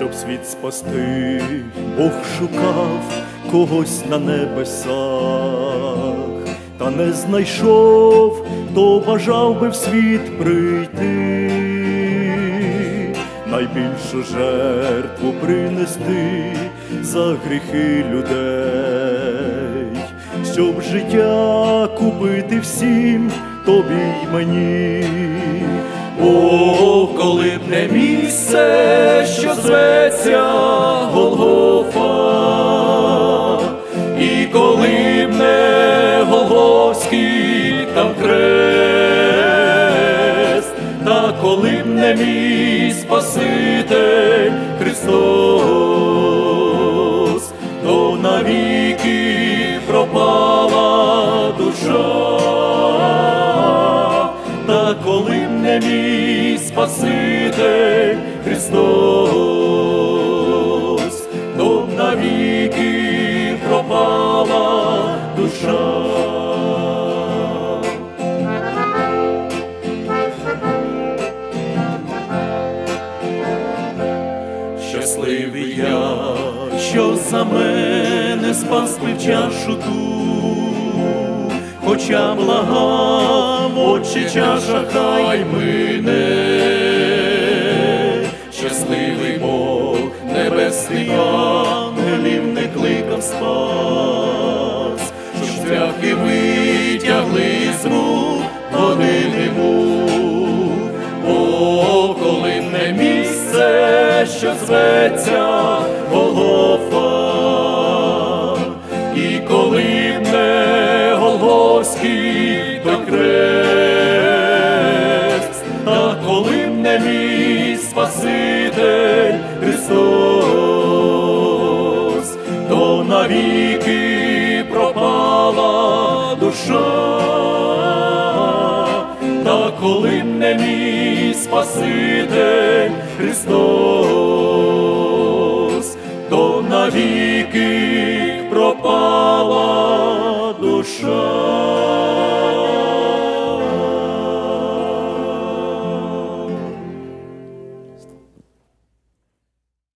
щоб світ спасти, Бог шукав когось на небесах, та не знайшов, хто бажав би в світ прийти, найбільшу жертву принести за гріхи людей, щоб життя купити всім тобі й мені. О, коли б не місце, що зветься Голгофа, і коли б не Голгофський там крест, та коли б не мій Спаситель Христос, то навіки пропала душа. Та коли б не мій Спаситель Христос, то навіки пропала душа. Щасливий я, що за мене спас пив чашу ту, хоча благав, очі чаша хай мине. Спас, щоб цвяхи витягли з рук години мук. О, коли не місце, що зветься Голгофа, і коли б не Голгофський той крест, та коли б не мій Спаситель коли б не мій Спаситель Христос, то навіки пропала душа.